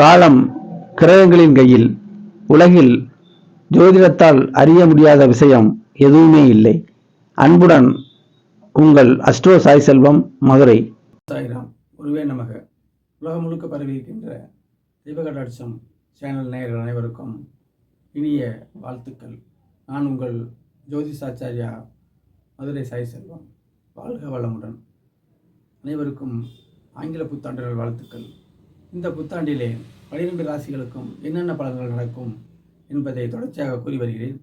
காலம் கிரகங்களின் கையில் உலகில் ஜோதிடத்தால் அறிய முடியாத விஷயம் எதுவுமே இல்லை. அன்புடன் உங்கள் அஸ்ட்ரோ சாய் செல்வம் மதுரை. சாய்ராம் குருவே நமக. உலகம் முழுக்க பரவி இருக்கின்ற தீபகடாட்சம் சேனல் நேயர்கள் அனைவருக்கும் இனிய வாழ்த்துக்கள். நான் உங்கள் ஜோதிஷாச்சாரியா மதுரை சாய் செல்வம். வாழ்க வளமுடன். அனைவருக்கும் ஆங்கில புத்தாண்டுகள் வாழ்த்துக்கள். இந்த புத்தாண்டிலே பனிரெண்டு ராசிகளுக்கும் என்னென்ன பலன்கள் நடக்கும் என்பதை தொடர்ச்சியாக கூறி வருகிறேன்.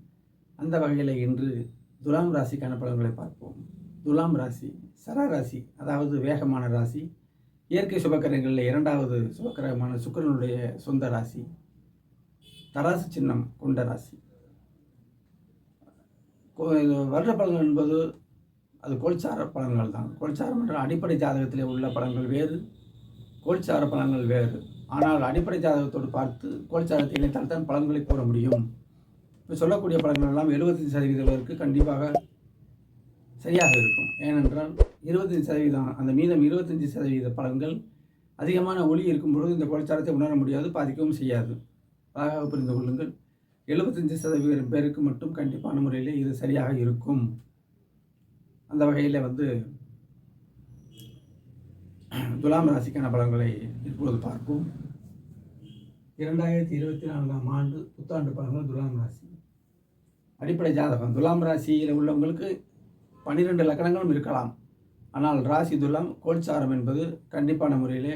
அந்த வகையில் இன்று துலாம் ராசிக்கான பலன்களை பார்ப்போம். துலாம் ராசி சர ராசி அதாவது வேகமான ராசி இயற்கை சுபக்கரங்களில் இரண்டாவது சுபக்கரமான சுக்கரனுடைய சொந்த ராசி தராசு சின்னம் கொண்ட ராசி. கோ- வருட பலன்கள் என்பது அது கோல்சார பலன்கள் தான் கோல்சாரம் என்ற அடிப்படை ஜாதகத்திலே உள்ள பலன்கள் வேறு கோல்சார பலன்கள் வேறு. ஆனால் அடிப்படை ஜாதகத்தோடு பார்த்து கோல்சாரத்தை இணைத்தால் தான் பலன்களை கூற முடியும். இப்போ சொல்லக்கூடிய பலன்கள் எல்லாம் எழுபத்தஞ்சு சதவீதத்திற்கு கண்டிப்பாக சரியாக இருக்கும். ஏனென்றால் இருபத்தஞ்சு சதவீதம் அந்த மீதம் இருபத்தஞ்சி சதவீத பலன்கள் அதிகமான ஒளி இருக்கும் பொழுது இந்த கோழிச்சாரத்தை உணர முடியாது பாதிக்கவும் செய்யாது. அழகாக புரிந்து கொள்ளுங்கள். எழுபத்தஞ்சு சதவீதம் பேருக்கு மட்டும் கண்டிப்பான முறையில் இது சரியாக இருக்கும். அந்த வகையில் வந்து துலாம் ராசிக்கான பலன்களை இப்பொழுது பார்ப்போம். இரண்டாயிரத்தி இருபத்தி நான்காம் ஆண்டு புத்தாண்டு பலன்கள் துலாம் ராசி. அடிப்படை ஜாதகம் துலாம் ராசியில் உள்ளவங்களுக்கு பன்னிரெண்டு லக்கணங்களும் இருக்கலாம். ஆனால் ராசி துலாம் கோல்சாரம் என்பது கண்டிப்பான முறையிலே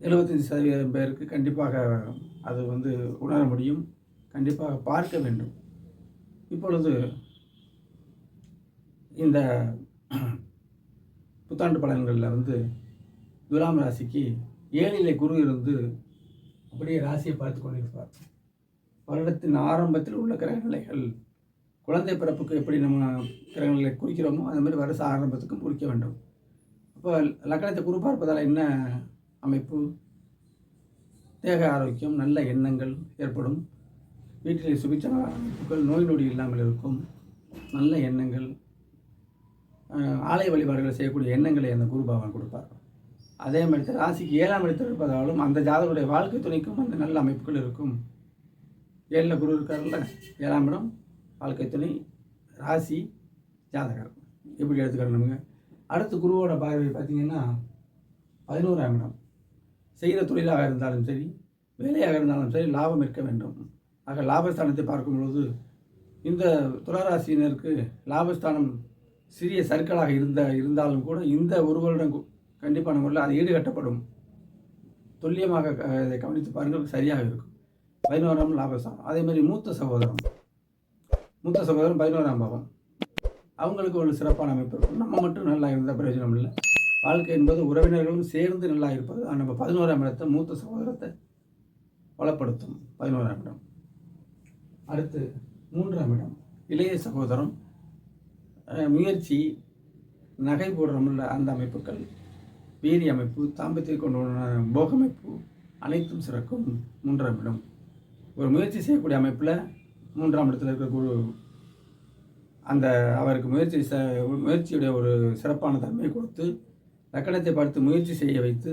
எழுபத்தஞ்சி சதவீதம் பேருக்கு கண்டிப்பாக அது வந்து உணர முடியும். கண்டிப்பாக பார்க்க வேண்டும். இப்பொழுது இந்த புத்தாண்டு பலன்களில் வந்து துலாம் ராசிக்கு ஏழிலே குரு இருந்து அப்படியே ராசியை பார்த்து கொண்டிருப்பார். வருடத்தின் ஆரம்பத்தில் உள்ள கிரகநிலைகள் குழந்தை பிறப்புக்கு எப்படி நம்ம கிரகங்களை குறிக்கிறோமோ அது மாதிரி வருஷ ஆரம்பத்துக்கும் குறிக்க வேண்டும். அப்போ லக்கணத்தை குரு பார்ப்பதால் என்ன அமைப்பு? தேக ஆரோக்கியம் நல்ல எண்ணங்கள் ஏற்படும். வீட்டில் சுபிச்சமான அமைப்புகள் நோய் நொடி இல்லாமல் இருக்கும். நல்ல எண்ணங்கள் ஆலய வழிபாடுகளை செய்யக்கூடிய எண்ணங்களை அந்த குரு பகவான் கொடுப்பார். அதே மாதிரி தான் ராசிக்கு ஏழாம் இடத்தில் இருப்பதாலும் அந்த ஜாதகருடைய வாழ்க்கை துணைக்கும் அந்த நல்ல அமைப்புகள் இருக்கும். ஏழில் குரு இருக்கார்ல ஏழாம் இடம் வாழ்க்கை துணை ராசி ஜாதகர். எப்படி எடுத்துக்கிறோம் நமக்கு அடுத்து குருவோட பார்வை பார்த்தீங்கன்னா பதினோராம் இடம். செய்கிற தொழிலாக இருந்தாலும் சரி வேலையாக இருந்தாலும் சரி லாபம் இருக்க வேண்டும். ஆக லாபஸ்தானத்தை பார்க்கும் பொழுது இந்த துளாராசியினருக்கு லாபஸ்தானம் சிறிய சர்க்கிளாக இருந்த இருந்தாலும் கூட இந்த ஒரு வருடம் கண்டிப்பான முறையில் அது ஈடுகட்டப்படும். துல்லியமாக இதை கவனித்து பாருங்கள் சரியாக இருக்கும். பதினோராம் லாபஸ்தானம். அதே மாதிரி மூத்த சகோதரம். மூத்த சகோதரம் பதினோராம் பாவம். அவங்களுக்கு ஒரு சிறப்பான அமைப்பு இருக்கும். நம்ம மட்டும் நல்லா இருந்தால் பிரயோஜனம் இல்லை. வாழ்க்கை என்பது உறவினர்களும் சேர்ந்து நல்லா இருப்பது. நம்ம பதினோராம் இடத்தை மூத்த சகோதரத்தை வளப்படுத்தும். பதினோராம் இடம். அடுத்து மூன்றாம் இடம். இளைய சகோதரம் முயற்சி நகை போடுறோம்ல அந்த அமைப்புகள். வீரி அமைப்பு தாம்பத்திய கொண்டு போகமைப்பு அனைத்தும் சிறக்கும் மூன்றாம் இடம். ஒரு முயற்சி செய்யக்கூடிய அமைப்பில் மூன்றாம் இடத்துல இருக்கிற குழு அந்த அவருக்கு முயற்சி ச முயற்சியுடைய ஒரு சிறப்பான தன்மையை கொடுத்து லக்கணத்தை பார்த்து முயற்சி செய்ய வைத்து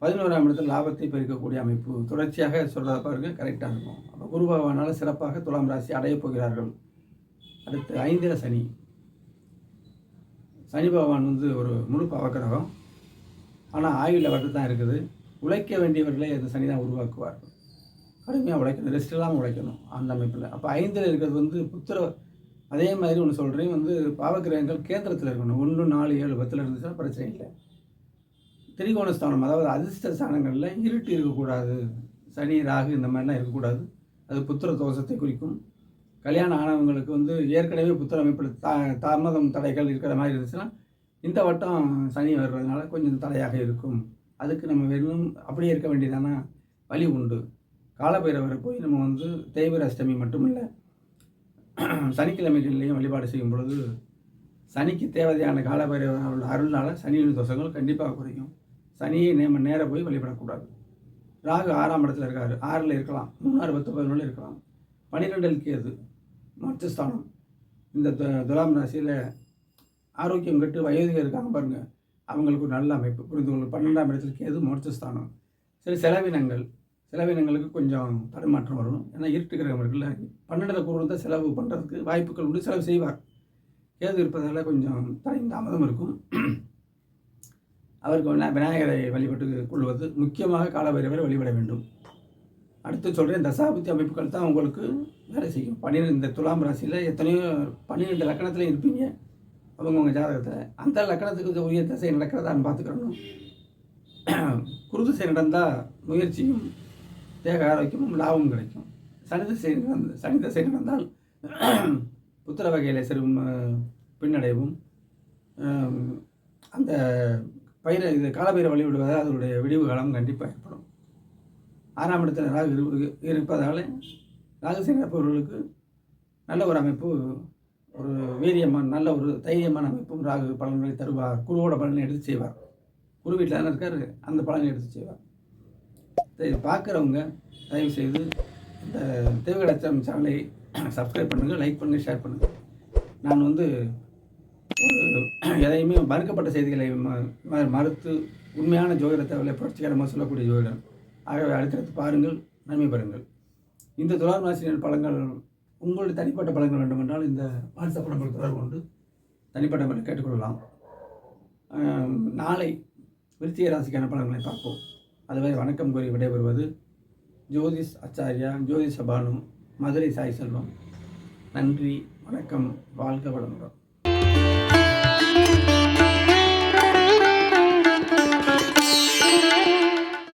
பதினோராம் இடத்தில் லாபத்தை பெருக்கக்கூடிய அமைப்பு. தொடர்ச்சியாக சொல்கிறத பாருங்கள் கரெக்டாக இருக்கும். அப்போ குரு பகவானால் சிறப்பாக துலாம் ராசி அடையப் போகிறார்கள். அடுத்து ஐந்திர சனி. சனி பகவான் வந்து ஒரு முழு பாவக்கிரகம் ஆனால் ஆயுள் அவர்கிட்ட தான் இருக்குது. உழைக்க வேண்டியவர்களை அந்த சனி தான் உருவாக்குவார். கடுமையாக உழைக்கணும். ரெஸ்ட் இல்லாமல் உழைக்கணும் அந்த அமைப்பில். அப்போ ஐந்தில் இருக்கிறது வந்து புத்திர அதே மாதிரி ஒன்று சொல்கிறேன் வந்து பாவக்கிரகங்கள் கேந்திரத்தில் இருக்கணும். ஒன்று நாலு ஏழு பத்தில் இருந்துச்சுன்னா பிரச்சனை இல்லை. திரிகோண ஸ்தானம் அதாவது அதிர்ஷ்ட ஸ்தானங்களில் இருட்டு இருக்கக்கூடாது. சனி ராகு இந்த மாதிரிலாம் இருக்கக்கூடாது. அது புத்திர தோஷத்தை குறிக்கும். கல்யாணம் ஆனவங்களுக்கு வந்து ஏற்கனவே புத்திர அமைப்பில் தா தாமதம் தடைகள் இருக்கிற மாதிரி இருந்துச்சுன்னா இந்த வட்டம் சனி வர்றதுனால கொஞ்சம் தடையாக இருக்கும். அதுக்கு நம்ம வெறும் அப்படியே இருக்க வேண்டியதான? வழி உண்டு. காலபைரவரை போய் நம்ம வந்து தேய்பிர அஷ்டமி மட்டும் இல்லை சனிக்கிழமைகள்லையும் வழிபாடு செய்யும் பொழுது சனிக்கு தேவையான காலபைரவரோட அருள்னால சனியின் தோஷங்கள் கண்டிப்பாக குறையும். சனியை நேம நேராக போய் வழிபடக்கூடாது. ராகு ஆறாம் இடத்துல இருக்காரு. ஆறில் இருக்கலாம். மூணாறு பத்து பதினொன்று இருக்கலாம். பன்னிரெண்டில் கேது. மோட்சஸ்தானம் இந்த துலாம் ராசியில் ஆரோக்கியம் கெட்டு வயோதிகர் இருக்காங்க பாருங்கள் அவங்களுக்கு ஒரு நல்ல அமைப்பு. புரிந்து கொள்ள பன்னெண்டாம் இடத்துல கேது மோட்சஸ்தானம் சில செலவினங்கள். செலவினங்களுக்கு கொஞ்சம் தடுமாற்றம் வரும் ஏன்னா இருட்டு கிரகம் இருக்குல்ல பன்னெண்டில் கூறுறத செலவு பண்ணுறதுக்கு வாய்ப்புகள் உண்டு. செலவு செய்வார். கேது இருப்பதால் கொஞ்சம் தடை தாமதம் இருக்கும். அவருக்கு விநாயகரை வழிபட்டு கொள்வது. முக்கியமாக காலபைரவரை வழிபட வேண்டும். அடுத்து சொல்கிறேன் தசாபுத்தி அமைப்புகள் தான் உங்களுக்கு வேலை செய்யும். பன்னிரெண்டு இந்த துலாம் ராசியில் எத்தனையோ பன்னிரெண்டு லக்கணத்தில் இருப்பீங்க. அவங்கவுங்க ஜாதகத்தில். அந்த லக்கணத்துக்கு உரிய திசை நடக்கிறதான்னு பார்த்துக்கிறணும் குரு திசை நடந்தால் முயற்சியும் தேக ஆரோக்கியமும் லாபமும் கிடைக்கும். சனி திசை நடந்த சனி திசை நடந்தால் புத்திர வகையில் சிறு பின்னடைவும். அந்த பயிரை இது காலப்பயிரை வழிவிடுவதால் அதனுடைய விடிவு காலம் கண்டிப்பாக ஏற்படும். ஆறாம் இடத்துல ராகு இரு- இருப்பதால் ராகுசை நல்ல ஒரு அமைப்பு ஒரு வீரியமான நல்ல ஒரு தைரியமான அமைப்பும் ராகு பலன்களை தருவார். குருவோட பலனை எடுத்து செய்வார். குரு வீட்டில் தானே இருக்கார் அந்த பலனை எடுத்து செய்வார். இதை பார்க்குறவங்க தயவு செய்து இந்த தேவகடச்சம் சேனலை சப்ஸ்கிரைப் பண்ணுங்கள் லைக் பண்ணுங்கள் ஷேர் பண்ணுங்கள் நான் வந்து ஒரு எதையுமே மறுக்கப்பட்ட செய்திகளை மறுத்து உண்மையான ஜோதிடத்தை புரட்சிகரமாக சொல்லக்கூடிய ஜோதிடம். ஆகவே அடுத்தடுத்து பாருங்கள் நன்மை பெறுங்கள். இந்த துலாம் ராசினர் பழங்கள் உங்களுடைய தனிப்பட்ட பழங்கள் வேண்டுமென்றால் இந்த வாட்ஸ்அப் நம்பர் தொடர்பு கொண்டு தனிப்பட்ட முறையில் கேட்டுக்கொள்ளலாம். நாளை விருத்திய ராசிக்கான பழங்களை பார்ப்போம். அதுவரை வணக்கம் கூறி விடைபெறுவது ஜோதிஷ் ஆச்சாரியா ஜோதிஷ பானு மதுரை சாய் செல்வம். நன்றி வணக்கம் வாழ்க வளமுடன்.